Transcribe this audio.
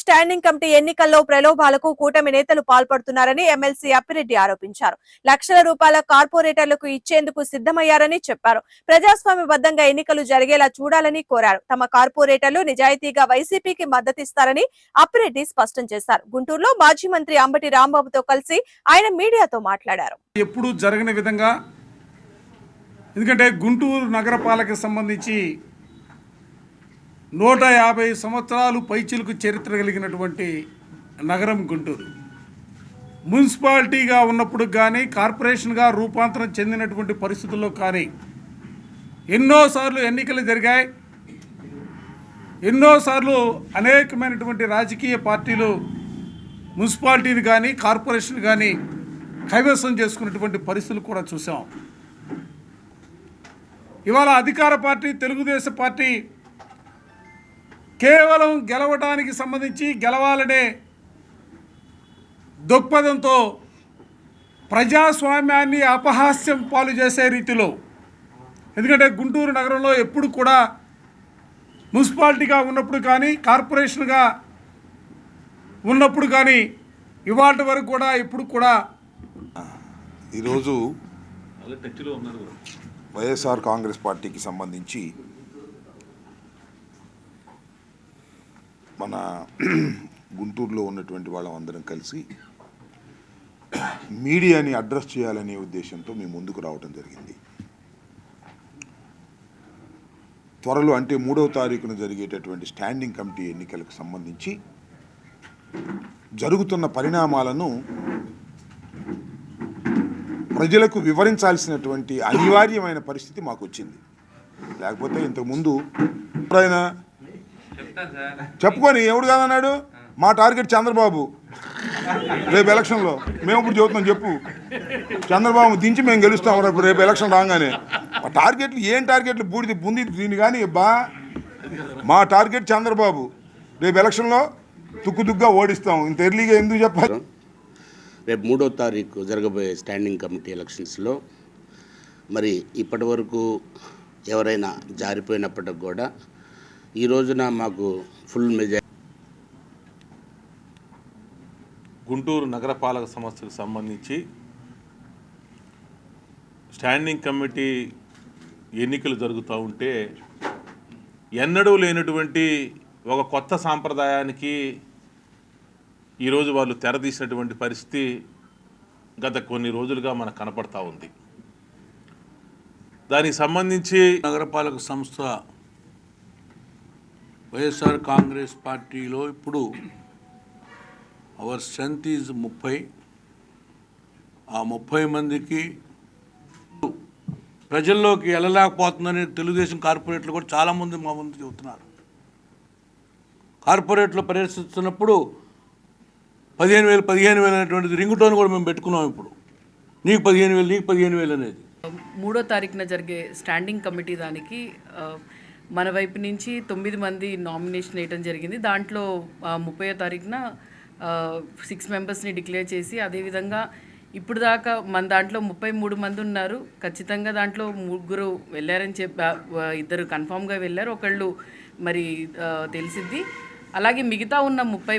Standing committee ఎన్నికల్లో ప్రలోభాలకు కూటమి నేతలు పాల్పడుతున్నారని ఎమ్మెల్సీ అప్పిరెడ్డి ఆరోపించారు. లక్షల రూపాయల కార్పొరేటర్లకు ఇచ్చేందుకు సిద్ధమయ్యారని చెప్పారు. ప్రజాస్వామ్యబద్ధంగా ఎన్నికలు జరిగేలా చూడాలని కోరారు. తమ కార్పొరేటర్లు నిజాయితీగా వైసీపీకి మద్దతిస్తారని అప్పిరెడ్డి స్పష్టం చేశారు. గుంటూరులో మాజీ మంత్రి అంబటి రాంబాబుతో కలిసి ఆయన మీడియాతో మాట్లాడారు. ఎప్పుడు జరగని విధంగా ఎందుకంటే గుంటూరు నగరపాలక సంబంధించి నూట యాభై సంవత్సరాలు పైచిలకు చరిత్ర కలిగినటువంటి నగరం గుంటూరు. మున్సిపాలిటీగా ఉన్నప్పుడు కానీ కార్పొరేషన్గా రూపాంతరం చెందినటువంటి పరిస్థితుల్లో కానీ ఎన్నోసార్లు ఎన్నికలు జరిగాయి. ఎన్నోసార్లు అనేకమైనటువంటి రాజకీయ పార్టీలు మున్సిపాలిటీని కానీ కార్పొరేషన్ కానీ కైవసం చేసుకున్నటువంటి పరిస్థితులు కూడా చూసాం. ఇవాళ అధికార పార్టీ తెలుగుదేశం పార్టీ కేవలం గెలవడానికి సంబంధించి గెలవాలనే దృక్పథంతో ప్రజాస్వామ్యాన్ని అపహాస్యం పాలు చేసే రీతిలో ఎందుకంటే గుంటూరు నగరంలో ఎప్పుడు కూడా మున్సిపాలిటీగా ఉన్నప్పుడు కానీ కార్పొరేషన్గా ఉన్నప్పుడు కానీ ఇవాళ వరకు కూడా ఇప్పుడు కూడా ఈరోజు వైఎస్ఆర్ కాంగ్రెస్ పార్టీకి సంబంధించి మన గుంటూరులో ఉన్నటువంటి వాళ్ళందరం కలిసి మీడియాని అడ్రస్ చేయాలనే ఉద్దేశంతో మేము ముందుకు రావడం జరిగింది. త్వరలో అంటే మూడవ తారీఖున జరిగేటటువంటి స్టాండింగ్ కమిటీ ఎన్నికలకు సంబంధించి జరుగుతున్న పరిణామాలను ప్రజలకు వివరించాల్సినటువంటి అనివార్యమైన పరిస్థితి మాకు వచ్చింది లేకపోతే ఇంతకుముందు ఎప్పుడైనా చెప్పుకొని ఎవడు కాదన్నాడు? మా టార్గెట్ చంద్రబాబు. రేపు ఎలక్షన్లో. మేము ఇప్పుడు చెబుతున్నాం చెప్పు. చంద్రబాబు దించి మేము గెలుస్తాం రేపు రేపు ఎలక్షన్ రాగానే. మా టార్గెట్లు ఏం టార్గెట్లు? బూడిది బుంది దీన్ని కానీ బా మా టార్గెట్ చంద్రబాబు. రేపు ఎలక్షన్లో తుక్కు తుగ్గా ఓడిస్తాం. ఇంత ఎర్లీగా ఎందుకు చెప్పాలి? రేపు మూడో తారీఖు జరగబోయే స్టాండింగ్ కమిటీ ఎలక్షన్స్లో మరి ఇప్పటి వరకు ఎవరైనా జారిపోయినప్పటికి కూడా ఈ రోజున మాకు ఫుల్ మెజారిటీ. గుంటూరు నగరపాలక సంస్థకు సంబంధించి స్టాండింగ్ కమిటీ ఎన్నికలు జరుగుతూ ఉంటే ఎన్నడూ లేనటువంటి ఒక కొత్త సాంప్రదాయానికి ఈరోజు వాళ్ళు తెరదీసినటువంటి పరిస్థితి గత కొన్ని రోజులుగా మనకు కనపడతా ఉంది. దానికి సంబంధించి నగరపాలక సంస్థ వైఎస్ఆర్ కాంగ్రెస్ పార్టీలో ఇప్పుడు అవర్ స్ట్రెంత్ ఈజ్ ముప్పై. ఆ ముప్పై మందికి ప్రజల్లోకి వెళ్ళలేకపోతుందని తెలుగుదేశం కార్పొరేట్లు కూడా చాలామంది మా ముందు చెబుతున్నారు. కార్పొరేట్లో పర్యటిస్తున్నప్పుడు పదిహేను వేలు పదిహేను వేలు అనేటువంటిది రింగ్ టోన్ కూడా మేము పెట్టుకున్నాం ఇప్పుడు. నీకు పదిహేను వేలు నీకు పదిహేను వేలు అనేది. మూడో తారీఖున జరిగే స్టాండింగ్ కమిటీ దానికి మన వైపు నుంచి తొమ్మిది మంది నామినేషన్ వేయటం జరిగింది. దాంట్లో ముప్పయో తారీఖున సిక్స్ మెంబర్స్ని డిక్లేర్ చేసి అదేవిధంగా ఇప్పుడు దాకా మన దాంట్లో ముప్పై మూడు మంది ఉన్నారు. ఖచ్చితంగా దాంట్లో ముగ్గురు వెళ్ళారని చెప్పా ఇద్దరు కన్ఫామ్గా వెళ్ళారు. ఒకళ్ళు మరి తెలిసిద్ది. అలాగే మిగతా ఉన్న ముప్పై